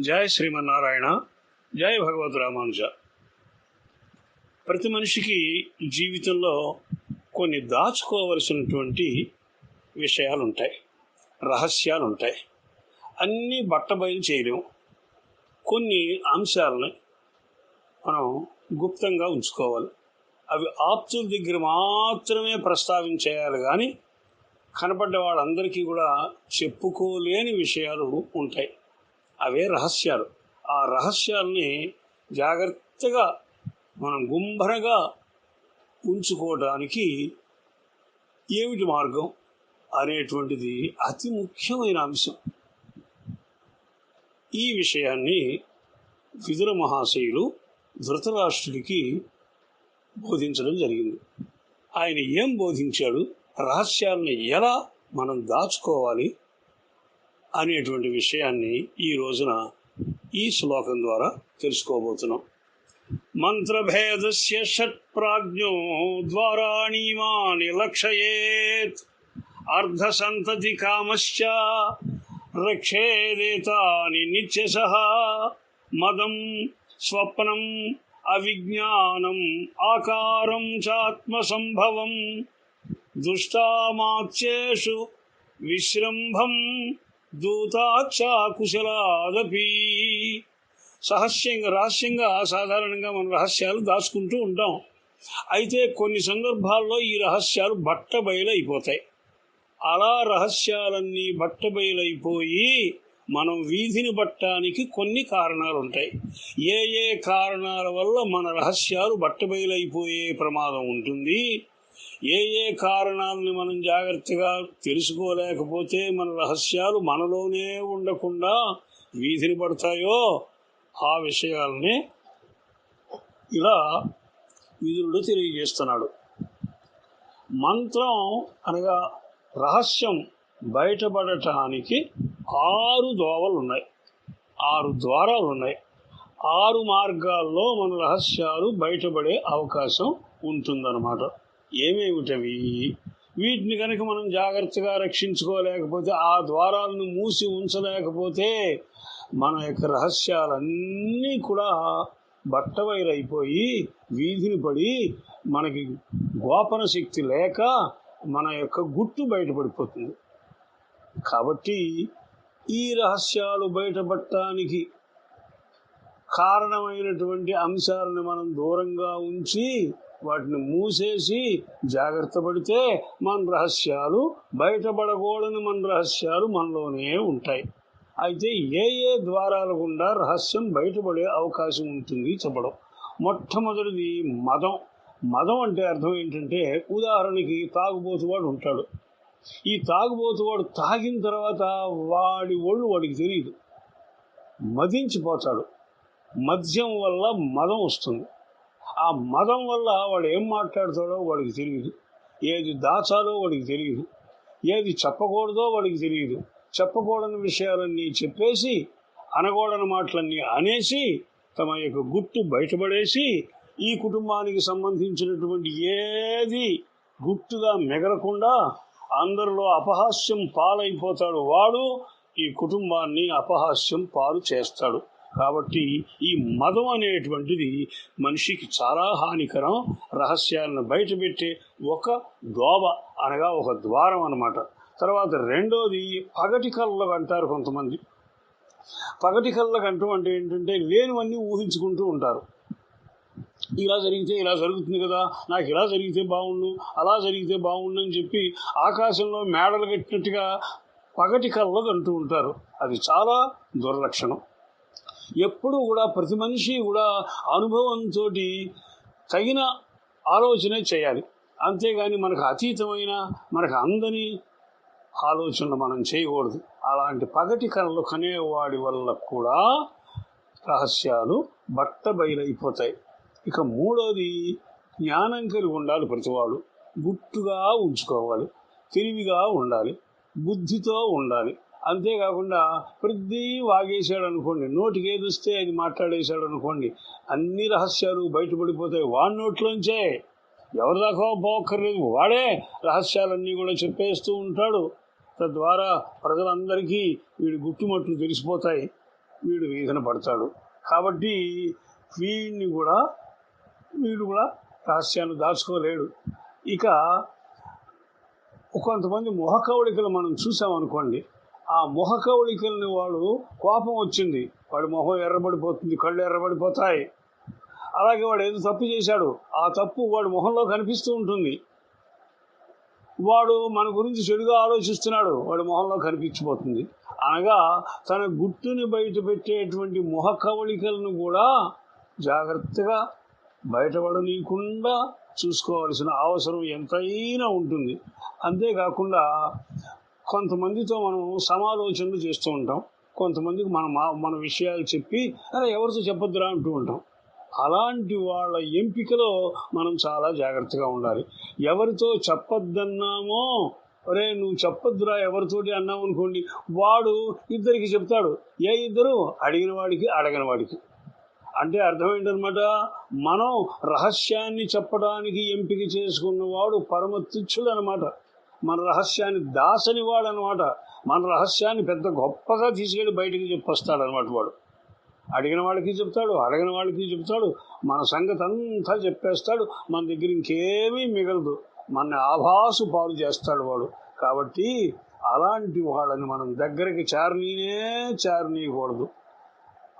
జయ శ్రీమన్నారాయణ జయ భగవద్ రామానుజ. ప్రతి మనిషికి జీవితంలో కొన్ని దాచుకోవలసినటువంటి విషయాలు ఉంటాయి రహస్యాలు ఉంటాయి అన్నీ బట్టబయలు చేయలేము కొన్ని అంశాలని మనం గుప్తంగా ఉంచుకోవాలి. అవి ఆప్తుల దగ్గర మాత్రమే ప్రస్తావించేయాలి కానీ కనపడ్డ వాళ్ళందరికీ కూడా చెప్పుకోలేని విషయాలు ఉంటాయి. అవే రహస్యాలు. ఆ రహస్యాల్ని జాగ్రత్తగా మనం గుంభరగా ఉంచుకోవడానికి ఏమిటి మార్గం అనేటువంటిది అతి ముఖ్యమైన అంశం. ఈ విషయాన్ని విదుర మహాశయులు ధృతరాష్ట్రుడికి బోధించడం జరిగింది. ఆయన ఏం బోధించాడు? రహస్యాల్ని ఎలా మనం దాచుకోవాలి? అనేటువంటి విషయాన్ని ఈ రోజున ఈ శ్లోకం ద్వారా తెలుసుకోబోతున్నాం. మంత్రభేదస్య షట్ ప్రాజ్ఞో ద్వారాణీమాని లక్షయేత్ అర్ధసంతతి కామశ్చ రక్షేదేతాని నిత్యశ మదం స్వప్నం అవిజ్ఞానం ఆకారం చాత్మసంభవం దుష్టామాత్యేషు విశ్రంభం దూతాక్షాకుశలాదపి సహస్యంగా రహస్యంగా సాధారణంగా మన రహస్యాలు దాచుకుంటూ ఉంటాం. అయితే కొన్ని సందర్భాల్లో ఈ రహస్యాలు బట్టబయలైపోతాయి. అలా రహస్యాలన్నీ బట్టబయలైపోయి మనం వీధిని పట్టడానికి కొన్ని కారణాలు ఉంటాయి ఏ ఏ కారణాల వల్ల మన రహస్యాలు బట్టబయలైపోయే ప్రమాదం ఉంటుంది? ఏ ఏ కారణాలని మనం జాగ్రత్తగా తెలుసుకోలేకపోతే మన రహస్యాలు మనలోనే ఉండకుండా వీధిని పడతాయో ఆ విషయాల్ని ఇలా విధుడు తెలియజేస్తున్నాడు. మంత్రం అనగా రహస్యం బయటపడటానికి ఆరు దోవలు ఉన్నాయి ఆరు ద్వారాలు ఉన్నాయి ఆరు మార్గాల్లో మన రహస్యాలు బయటపడే అవకాశం ఉంటుందన్నమాట. ఏమేమిటవి? వీటిని కనుక మనం జాగ్రత్తగా రక్షించుకోలేకపోతే ఆ ద్వారాలను మూసి ఉంచలేకపోతే మన యొక్క రహస్యాలన్నీ కూడా బట్టవైరైపోయి వీధిని పడి మనకి గోపన శక్తి లేక మన యొక్క గుట్టు బయటపడిపోతుంది. కాబట్టి ఈ రహస్యాలు బయటపడటానికి కారణమైనటువంటి అంశాలను మనం దూరంగా ఉంచి వాటిని మూసేసి జాగ్రత్త పడితే మన రహస్యాలు బయటపడకూడని మన రహస్యాలు మనలోనే ఉంటాయి. అయితే ఏ ఏ ద్వారాల గుండా రహస్యం బయటపడే అవకాశం ఉంటుంది చెప్పడం. మొట్టమొదటిది మదం. మదం అంటే అర్థం ఏంటంటే ఉదాహరణకి తాగుబోతువాడు ఉంటాడు. ఈ తాగుబోతువాడు తాగిన తర్వాత వాడి ఒళ్ళు వాడికి తెలియదు మదించిపోతాడు. మద్యం వల్ల మదం వస్తుంది. ఆ మదం వల్ల వాడు ఏం మాట్లాడతాడో వాడికి తెలియదు ఏది దాచాలో వాడికి తెలియదు ఏది చెప్పకూడదో వాడికి తెలియదు చెప్పకూడని విషయాలన్నీ చెప్పేసి అనకూడని మాటలన్నీ అనేసి తమ యొక్క గుట్టు బయటపడేసి ఈ కుటుంబానికి సంబంధించినటువంటి ఏది గుట్టుగా మిగలకుండా అందరిలో అపహాస్యం పాలైపోతాడు వాడు ఈ కుటుంబాన్ని అపహాస్యం పాలు చేస్తాడు. కాబట్టి ఈ మదం అనేటువంటిది మనిషికి చాలా హానికరం. రహస్యాలను బయటపెట్టే ఒక దోవ అనగా ఒక ద్వారం అనమాట తర్వాత రెండోది పగటి కళ్ళకు అంటారు కొంతమంది. పగటి కళ్ళకు అంటూ అంటే ఏంటంటే లేనివన్నీ ఊహించుకుంటూ ఉంటారు. ఇలా జరిగితే ఇలా జరుగుతుంది కదా నాకు ఇలా జరిగితే బాగుండు అలా జరిగితే బాగుండు అని చెప్పి ఆకాశంలో మేడలు కట్టినట్టుగా పగటి కళ్ళకు అంటూ ఉంటారు. అది చాలా దుర్లక్షణం. ఎప్పుడు కూడా ప్రతి మనిషి కూడా అనుభవంతో తగిన ఆలోచనే చేయాలి. అంతేగాని మనకు అతీతమైన మనకు అందని ఆలోచనలు మనం చేయకూడదు. అలాంటి పగటి కళలు కనేవాడి వల్ల కూడా రహస్యాలు బట్ట బయలైపోతాయి ఇక మూడోది జ్ఞానం కలిగి ఉండాలి ప్రతివాడు. గుట్టుగా ఉంచుకోవాలి. తెలివిగా ఉండాలి. బుద్ధితో ఉండాలి. అంతేకాకుండా ప్రతి వాగేశాడు అనుకోండి నోటికి ఏది వస్తే అది మాట్లాడేశాడు అనుకోండి అన్ని రహస్యాలు బయటపడిపోతాయి. వాడి నోట్లోంచే ఎవరి దాకా పోక్కర్లేదు వాడే రహస్యాలన్నీ కూడా చెప్పేస్తూ ఉంటాడు. తద్వారా ప్రజలందరికీ వీడి గుట్టుమట్లు తెలిసిపోతాయి వీడు వేదన పడతాడు. కాబట్టి వీడిని కూడా వీడు కూడా రహస్యాన్ని దాచుకోలేడు. ఇక కొంతమంది ముఖ కవళికలు మనం చూసామనుకోండి ఆ మొహ కవళికల్ని వాడు కోపం వచ్చింది. వాడి మొహం ఎర్రబడిపోతుంది కళ్ళు ఎర్రబడిపోతాయి. అలాగే వాడు ఏదో తప్పు చేశాడు. ఆ తప్పు వాడి మొహంలో కనిపిస్తూ ఉంటుంది. వాడు మన గురించి చెడుగా ఆలోచిస్తున్నాడు. వాడి మొహంలో కనిపించిపోతుంది. అనగా తన గుట్టుని బయట పెట్టేటువంటి ముఖ కవళికలను కూడా జాగ్రత్తగా బయటపడనీయకుండా చూసుకోవాల్సిన అవసరం ఎంతైనా ఉంటుంది. అంతేకాకుండా కొంతమందితో మనం సమాలోచనలు చేస్తూ ఉంటాం. కొంతమందికి మన మా- మన విషయాలు చెప్పి అరే ఎవరితో చెప్పొద్దురా? అంటూ ఉంటాం. అలాంటి వాళ్ళ ఎంపికలో మనం చాలా జాగ్రత్తగా ఉండాలి. ఎవరితో చెప్పొద్దన్నామో అరే నువ్వు చెప్పొద్దురా ఎవరితోటి అన్నావు అనుకోండి వాడు ఇద్దరికి చెప్తాడు. ఏ ఇద్దరు? అడిగిన వాడికి అడగని వాడికి. అంటే అర్థం ఏంటనమాట మనం రహస్యాన్ని చెప్పడానికి ఎంపిక చేసుకున్నవాడు పరమ తుచ్చుడు అనమాట మన రహస్యాన్ని దాసని వాడు అనమాట మన రహస్యాన్ని పెద్ద గొప్పగా తీసుకెళ్ళి బయటికి చెప్పొస్తాడు అనమాట వాడు. అడిగిన వాళ్ళకి చెప్తాడు అడగిన వాళ్ళకి చెప్తాడు మన సంగతి అంతా చెప్పేస్తాడు మన దగ్గర ఇంకేమీ మిగలదు. మన ఆభాసు పాలు చేస్తాడు వాడు. కాబట్టి అలాంటి వాళ్ళని మనం దగ్గరికి చేరనీనే చేరనీయకూడదు.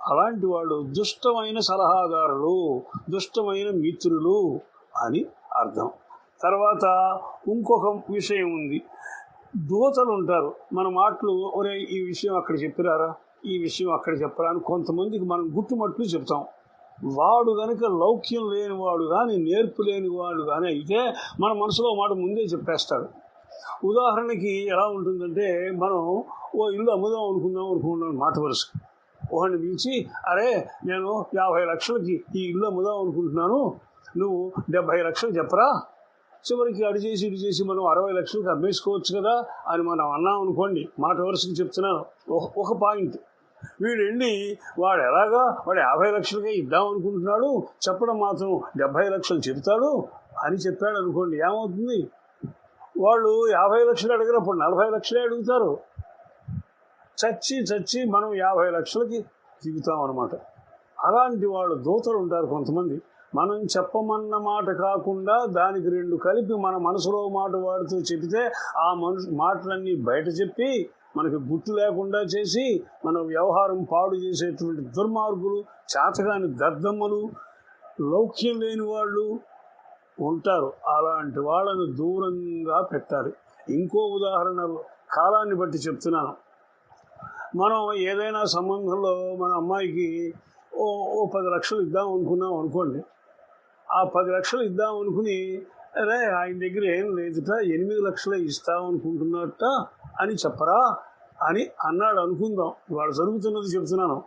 అలాంటి వాళ్ళు దుష్టమైన సలహాదారులు దుష్టమైన మిత్రులు అని అర్థం. తర్వాత ఇంకొక విషయం ఉంది. దూతలు ఉంటారు. మన మాటలు ఒరే ఈ విషయం అక్కడ చెప్పిరారా ఈ విషయం అక్కడ చెప్పరా? అని కొంతమందికి మనం గుట్టుమట్లు చెప్తాం. వాడు గనుక లౌక్యం లేని వాడు కానీ నేర్పు లేనివాడు కానీ అయితే మన మనసులో మాట ముందే చెప్పేస్తాడు. ఉదాహరణకి ఎలా ఉంటుందంటే మనం ఓ ఇల్లు అమ్ముదాం అనుకుందాం అనుకుంటున్నాం మాట వరుస. ఒకడిని పిలిచి అరే నేను యాభై లక్షలకి ఈ ఇల్లు అమ్ముదాం అనుకుంటున్నాను. నువ్వు డెబ్బై లక్షలు చెప్పరా? చివరికి అడి చేసి ఇటు చేసి మనం అరవై లక్షలకు అమ్మేసుకోవచ్చు కదా అని మనం అన్నాం అనుకోండి. మాట వరుసకి చెప్తున్నాను. ఒక ఒక పాయింట్. వీడు వాడు ఎలాగా వాడు యాభై లక్షలకే ఇద్దాం అనుకుంటున్నాడు? చెప్పడం మాత్రం డెబ్బై లక్షలు చెప్తాడు అని చెప్పాడు అనుకోండి. ఏమవుతుంది? వాళ్ళు యాభై లక్షలు అడిగినప్పుడు నలభై లక్షలే అడుగుతారు. చచ్చి చచ్చి మనం యాభై లక్షలకి దిగుతాం అనమాట అలాంటి వాళ్ళు దూతలు ఉంటారు కొంతమంది. మనం చెప్పమన్న మాట కాకుండా దానికి రెండు కలిపి మన మనసులో మాట వాడుతూ చెబితే ఆ మనుషు మాటలన్నీ బయట చెప్పి మనకి గుర్తు లేకుండా చేసి మన వ్యవహారం పాడు చేసేటువంటి దుర్మార్గులు చేతగాని దద్దమ్మలు లౌక్యం లేని వాళ్ళు ఉంటారు. అలాంటి వాళ్ళను దూరంగా పెట్టాలి. ఇంకో ఉదాహరణ కాలాన్ని బట్టి చెప్తున్నాను. మనం ఏదైనా సంబంధంలో మన అమ్మాయికి ఓ ఓ పది లక్షలు ఇద్దాం అనుకున్నాం అనుకోండి. ఆ పది లక్షలు ఇద్దాం అనుకుని అరే ఆయన దగ్గర ఏం లేదుట ఎనిమిది లక్షలే ఇస్తాం అనుకుంటున్నట్ట అని చెప్పరా అని అన్నాడు అనుకుందాం. వాడు జరుగుతున్నది చెప్తున్నాను.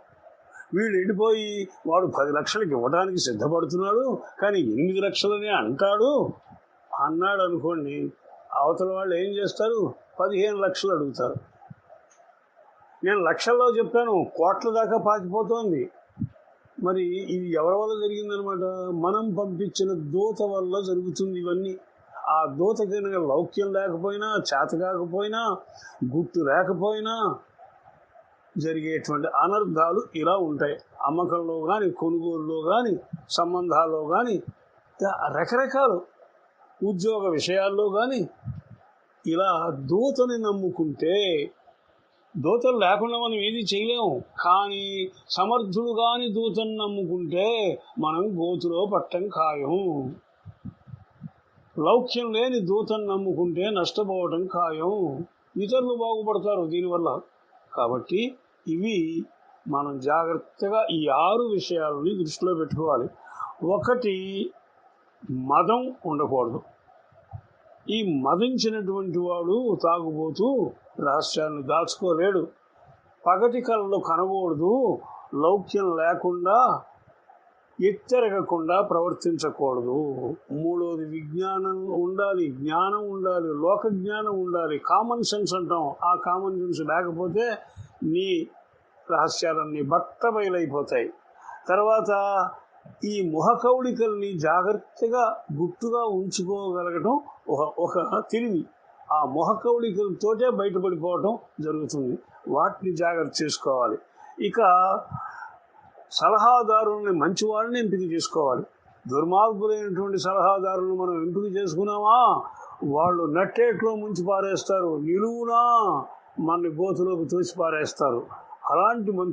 వీడు వెళ్ళిపోయి వాడు పది లక్షలకి ఇవ్వడానికి సిద్ధపడుతున్నాడు కానీ ఎనిమిది లక్షలనే అంటాడు అన్నాడు అనుకోండి. అవతల వాళ్ళు ఏం చేస్తారు? పదిహేను లక్షలు అడుగుతారు. నేను లక్షల్లో చెప్పాను కోట్ల దాకా పాకిపోతోంది మరి ఇది ఎవరి వల్ల జరిగిందనమాట? మనం పంపించిన దూత వల్ల జరుగుతుంది ఇవన్నీ. ఆ దూత కనుక లౌక్యం లేకపోయినా చేత కాకపోయినా గుర్తు లేకపోయినా జరిగేటువంటి అనర్థాలు ఇలా ఉంటాయి. అమ్మకంలో కానీ కొనుగోలులో కానీ సంబంధాల్లో కానీ రకరకాలు ఉద్యోగ విషయాల్లో కానీ ఇలా దూతని నమ్ముకుంటే దూతలు లేకుండా మనం ఏది చేయలేము. కానీ సమర్థుడు కాని దూతను నమ్ముకుంటే మనం గోతులో పట్టం ఖాయం లౌక్యం లేని దూతను నమ్ముకుంటే నష్టపోవటం ఖాయం. ఇతరులు బాగుపడతారు దీనివల్ల. కాబట్టి ఇవి మనం జాగ్రత్తగా ఈ ఆరు విషయాలని దృష్టిలో పెట్టుకోవాలి. ఒకటి మదం ఉండకూడదు. ఈ మదించినటువంటి వాడు తాగుబోతూ రహస్యాన్ని దాచుకోలేడు. పగటి కళలు కనకూడదు లౌక్యం లేకుండా ఎత్తెరగకుండా ప్రవర్తించకూడదు. మూడోది విజ్ఞానం ఉండాలి జ్ఞానం ఉండాలి లోక జ్ఞానం ఉండాలి. కామన్ సెన్స్ అంటాం. ఆ కామన్ సెన్స్ లేకపోతే నీ రహస్యాలన్నీ బట్ట బయలైపోతాయి తర్వాత ఈ ముఖ కౌళికల్ని జాగ్రత్తగా గుట్టుగా ఉంచుకోగలగటం ఒక ఒక తెలివి. ఆ ముఖ కౌళికలతోటే బయటపడిపోవటం జరుగుతుంది. వాటిని జాగ్రత్త చేసుకోవాలి. ఇక సలహాదారుల్ని మంచి వాళ్ళని ఎంపిక చేసుకోవాలి. దుర్మార్గులైనటువంటి సలహాదారులను మనం ఎంపిక చేసుకున్నామా? వాళ్ళు నట్టేట్లో ముంచి పారేస్తారు. నిలువునా మన గోతులోకి తోసి పారేస్తారు. అలాంటి మన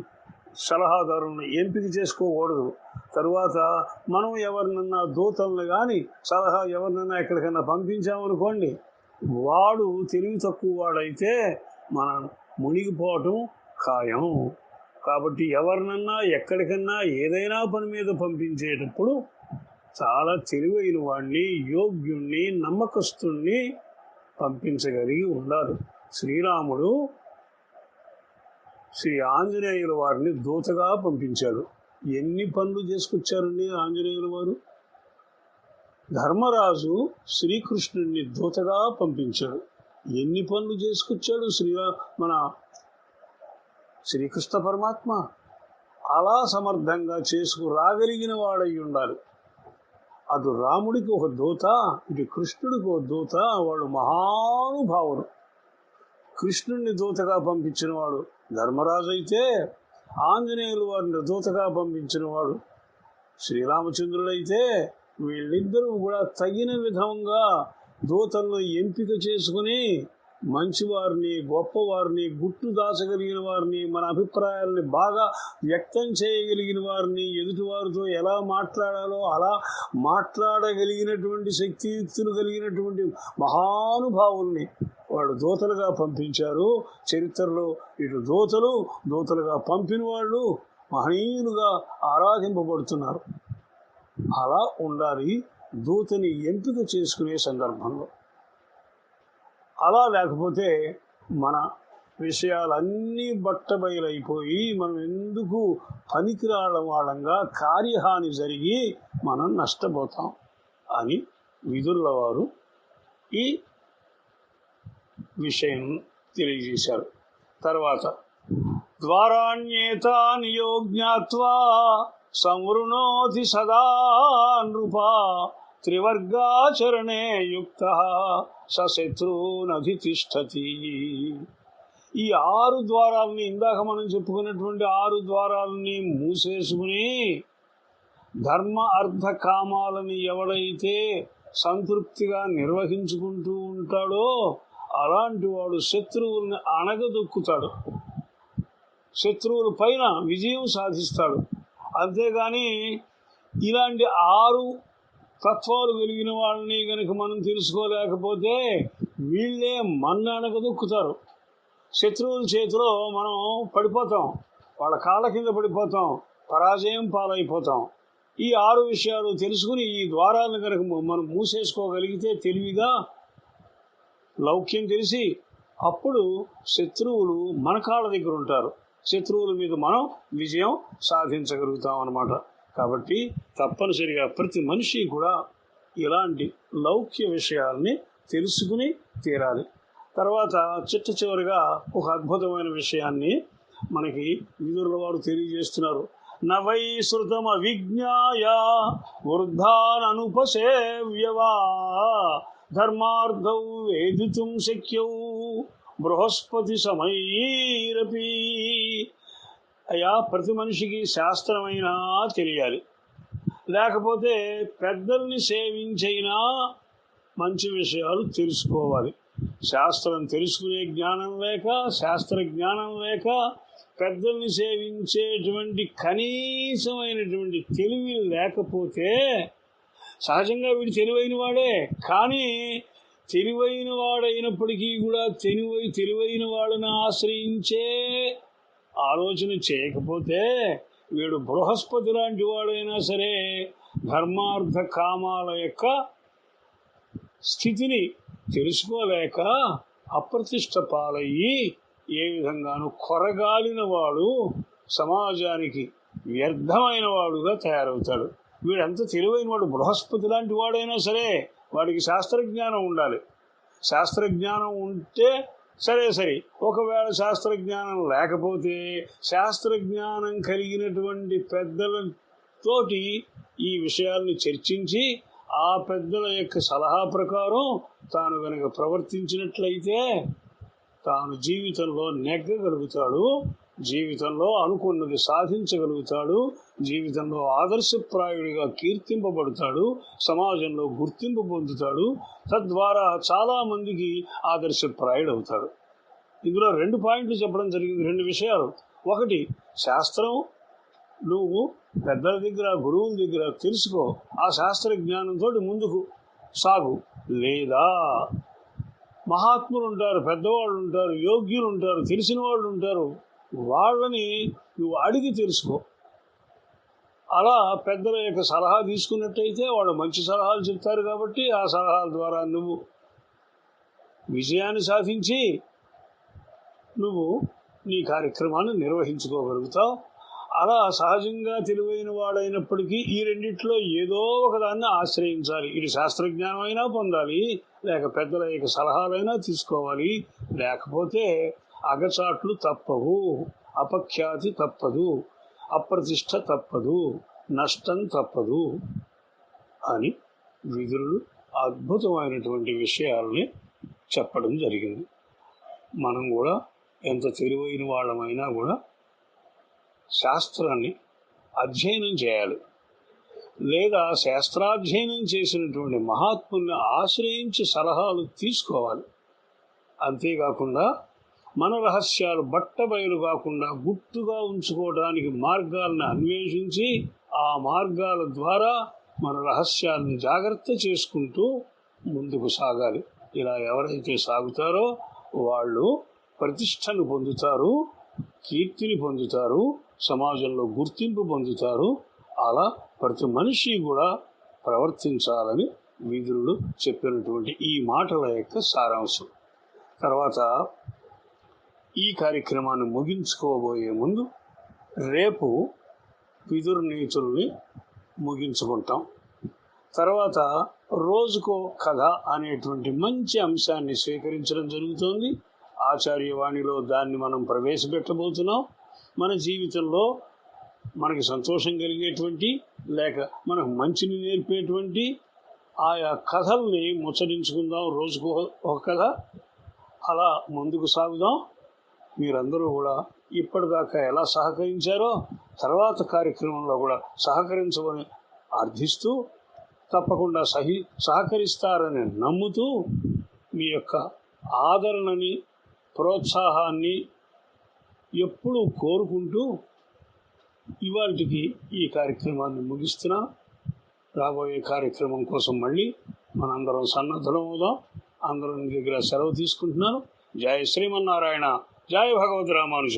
సలహాదారులను ఎంపిక చేసుకోకూడదు. తరువాత మనం ఎవరినన్నా దూతలను కానీ సలహా ఎవరినన్నా ఎక్కడికైనా పంపించామనుకోండి వాడు తెలివి తక్కువ వాడైతే మనం మునిగిపోవటం ఖాయం. కాబట్టి ఎవరినన్నా ఎక్కడికన్నా ఏదైనా పని మీద పంపించేటప్పుడు చాలా తెలివైన వాడిని యోగ్యుణ్ణి నమ్మకస్తుణ్ణి పంపించగలిగి ఉండాలి. శ్రీరాముడు శ్రీ ఆంజనేయుల వారిని దూతగా పంపించాడు. ఎన్ని పనులు చేసుకొచ్చారండి ఆంజనేయుల వారు? ధర్మరాజు శ్రీకృష్ణుడిని దూతగా పంపించాడు. ఎన్ని పనులు చేసుకొచ్చాడు శ్రీ మన శ్రీకృష్ణ పరమాత్మ? అలా సమర్థంగా చేసుకురాగలిగిన వాడై ఉండాలి. అటు రాముడికి ఒక దూత ఇటు కృష్ణుడికి ఒక దూత వాడు మహానుభావుడు. కృష్ణుడిని దూతగా పంపించిన వాడు ధర్మరాజు అయితే ఆంజనేయులు వారిని దూతగా పంపించిన వాడు శ్రీరామచంద్రుడైతే వీళ్ళిద్దరూ కూడా తగిన విధంగా దూతలను ఎంపిక చేసుకుని మంచివారిని గొప్పవారిని గుట్టు దాచగలిగిన వారిని మన అభిప్రాయాలని బాగా వ్యక్తం చేయగలిగిన వారిని ఎదుటివారితో ఎలా మాట్లాడాలో అలా మాట్లాడగలిగినటువంటి శక్తియుక్తులు కలిగినటువంటి మహానుభావుల్ని వాళ్ళు దూతలుగా పంపించారు. చరిత్రలో ఇటు దూతలు దూతలుగా పంపిన వాళ్ళు మహనీయులుగా ఆరాధింపబడుతున్నారు. అలా ఉండాలి దూతని ఎంపిక చేసుకునే సందర్భంలో. అలా లేకపోతే మన విషయాలన్నీ బట్టబయలైపోయి మనం ఎందుకు పనికిరావడం వాళ్ళంగా కార్యహాని జరిగి మనం నష్టపోతాం అని విధుల వారు ఈ విషయం తెలియజేశారు. తర్వాత ద్వారాణ్యేతాని నియోజ్ఞాత్వా సంవృణోతి సదా నృపా త్రివర్గాచరణే యుక్త సశత్రునధితిష్టతి ఈ ఆరు ద్వారాలని ఇందాక మనం చెప్పుకున్నటువంటి ఆరు ద్వారాలని మూసేసుకుని ధర్మ అర్థ కామాలని ఎవడైతే సంతృప్తిగా నిర్వహించుకుంటూ ఉంటాడో అలాంటి వాడు శత్రువుల్ని అణగదొక్కుతాడు. శత్రువుల పైన విజయం సాధిస్తాడు. అంతేగాని ఇలాంటి ఆరు తత్వాలు కలిగిన వాళ్ళని కనుక మనం తెలుసుకోలేకపోతే వీళ్ళే మన్నానక దొక్కుతారు. శత్రువుల చేతిలో మనం పడిపోతాం. వాళ్ళ కాళ్ళ కింద పడిపోతాం. పరాజయం పాలైపోతాం. ఈ ఆరు విషయాలు తెలుసుకుని ఈ ద్వారాలను కనుక మనం మూసేసుకోగలిగితే తెలివిగా లౌక్యం తెలిసి అప్పుడు శత్రువులు మన కాళ్ళ దగ్గర ఉంటారు. శత్రువుల మీద మనం విజయం సాధించగలుగుతాం అన్నమాట. కాబట్టి తప్పనిసరిగా ప్రతి మనిషి కూడా ఇలాంటి లౌక్య విషయాల్ని తెలుసుకుని తీరాలి. తర్వాత చిట్ట చివరిగా ఒక అద్భుతమైన విషయాన్ని మనకి విదురుల వారు తెలియజేస్తున్నారు. నవై శృతం అవిజ్ఞాయ వృద్ధాననుపసేవ్యవా ధర్మార్థౌ వేదితుం శక్యౌ బృహస్పతి సమైరపి అయ్యా ప్రతి మనిషికి శాస్త్రమైనా తెలియాలి. లేకపోతే పెద్దల్ని సేవించైనా మంచి విషయాలు తెలుసుకోవాలి. శాస్త్రం తెలుసుకునే జ్ఞానం లేక శాస్త్ర జ్ఞానం లేక పెద్దల్ని సేవించేటువంటి కనీసమైనటువంటి తెలివి లేకపోతే సహజంగా వీడు తెలివైన వాడే. కానీ తెలివైన వాడైనప్పటికీ కూడా తెలివై తెలివైన వాడిని ఆశ్రయించే ఆలోచన చేయకపోతే వీడు బృహస్పతి లాంటి వాడైనా సరే ధర్మార్థ కామాల యొక్క స్థితిని తెలుసుకోలేక అప్రతిష్ట పాలయ్యి ఏ విధంగానూ కొరగాలిన వాడు సమాజానికి వ్యర్థమైన వాడుగా తయారవుతాడు. వీడంత తెలివైన వాడు బృహస్పతి లాంటి వాడైనా సరే వాడికి శాస్త్రజ్ఞానం ఉండాలి. శాస్త్రజ్ఞానం ఉంటే సరే సరే. ఒకవేళ శాస్త్రజ్ఞానం లేకపోతే శాస్త్రజ్ఞానం కలిగినటువంటి పెద్దలతోటి ఈ విషయాల్ని చర్చించి ఆ పెద్దల యొక్క సలహా ప్రకారం తాను కనుక ప్రవర్తించినట్లయితే తాను జీవితంలో నెగ్గగలుగుతాడు జీవితంలో అనుకున్నది సాధించగలుగుతాడు జీవితంలో ఆదర్శప్రాయుడిగా కీర్తింపబడతాడు సమాజంలో గుర్తింపు పొందుతాడు తద్వారా చాలా మందికి ఆదర్శప్రాయుడవుతాడు. ఇందులో రెండు పాయింట్లు చెప్పడం జరిగింది రెండు విషయాలు. ఒకటి శాస్త్రం నువ్వు పెద్దల దగ్గర గురువుల దగ్గర తెలుసుకో ఆ శాస్త్ర జ్ఞానంతో ముందుకు సాగు. లేదా మహాత్ములు ఉంటారు పెద్దవాళ్ళు ఉంటారు యోగ్యులు ఉంటారు తెలిసిన వాళ్ళు ఉంటారు. వాళ్ళని నువ్వు అడిగి తెలుసుకో. అలా పెద్దల యొక్క సలహా తీసుకున్నట్టయితే వాళ్ళు మంచి సలహాలు చెప్తారు కాబట్టి ఆ సలహాల ద్వారా నువ్వు విజయాన్ని సాధించి నువ్వు నీ కార్యక్రమాన్ని నిర్వహించుకోగలుగుతావు. అలా సహజంగా తెలివైన వాడైనప్పటికీ ఈ రెండిట్లో ఏదో ఒకదాన్ని ఆశ్రయించాలి. ఇది శాస్త్రజ్ఞానం అయినా పొందాలి లేక పెద్దల యొక్క సలహాలైనా తీసుకోవాలి. లేకపోతే అగచాట్లు తప్పవు అపఖ్యాతి తప్పదు. అప్రతిష్ట తప్పదు నష్టం తప్పదు అని విదురుడు అద్భుతమైనటువంటి విషయాల్ని చెప్పడం జరిగింది. మనం కూడా ఎంత తెలివైన వాళ్ళమైనా కూడా శాస్త్రాన్ని అధ్యయనం చేయాలి. లేదా శాస్త్రాధ్యయనం చేసినటువంటి మహాత్ముల్ని ఆశ్రయించి సలహాలు తీసుకోవాలి. అంతేకాకుండా మన రహస్యాలు బట్టబయలు కాకుండా గుర్తుగా ఉంచుకోవడానికి మార్గాలను అన్వేషించి ఆ మార్గాల ద్వారా మన రహస్యాలను జాగ్రత్త చేసుకుంటూ ముందుకు సాగాలి. ఇలా ఎవరైతే సాగుతారో వాళ్ళు ప్రతిష్టను పొందుతారు కీర్తిని పొందుతారు సమాజంలో గుర్తింపు పొందుతారు. అలా ప్రతి మనిషి కూడా ప్రవర్తించాలని విధులు చెప్పినటువంటి ఈ మాటల యొక్క సారాంశం. తర్వాత ఈ కార్యక్రమాన్ని ముగించుకోబోయే ముందు రేపు పిదురునీతుల్ని ముగించుకుంటాం. తర్వాత రోజుకో కథ అనేటువంటి మంచి అంశాన్ని స్వీకరించడం జరుగుతోంది. ఆచార్యవాణిలో దాన్ని మనం ప్రవేశపెట్టబోతున్నాం. మన జీవితంలో మనకి సంతోషం కలిగేటువంటి లేక మనకు మంచిని నేర్పేటువంటి ఆయా కథల్ని ముచ్చరించుకుందాం రోజుకు ఒక కథ. అలా ముందుకు సాగుదాం. మీరందరూ కూడా ఇప్పటిదాకా ఎలా సహకరించారో తర్వాత కార్యక్రమంలో కూడా సహకరించమని అర్థిస్తూ తప్పకుండా సహి సహకరిస్తారని నమ్ముతూ మీ యొక్క ఆదరణని ప్రోత్సాహాన్ని ఎప్పుడూ కోరుకుంటూ ఇవాళకి ఈ కార్యక్రమాన్ని ముగిస్తున్నా. రాబోయే కార్యక్రమం కోసం మళ్ళీ మనందరం సన్నద్ధం అవుదాం అందరం దగ్గర సెలవు తీసుకుంటున్నాను. జయ శ్రీమన్నారాయణ. జయ భగవద్ రామానుజ